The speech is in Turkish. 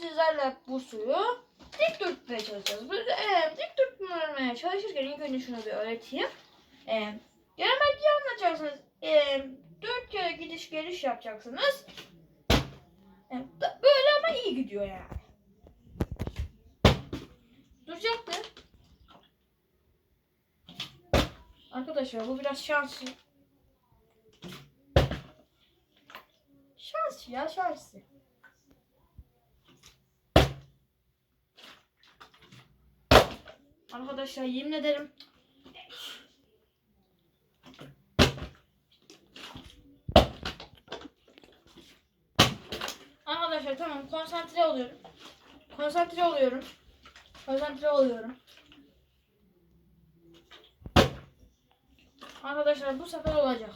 sizlerle bu suyu dik tutmaya çalışacağız. Biz e, dik tutmaya çalışırken ilk önce şunu bir öğreteyim. E, geometriyi anlatacaksınız. E, dört kere gidiş geliş yapacaksınız. E, böyle ama iyi gidiyor yani. Duracaktı. Arkadaşlar bu biraz şanslı. Şans ya şanslı. Arkadaşlar yemin ederim Arkadaşlar tamam konsantre oluyorum. Konsantre oluyorum. Konsantre oluyorum. Arkadaşlar bu sefer olacak.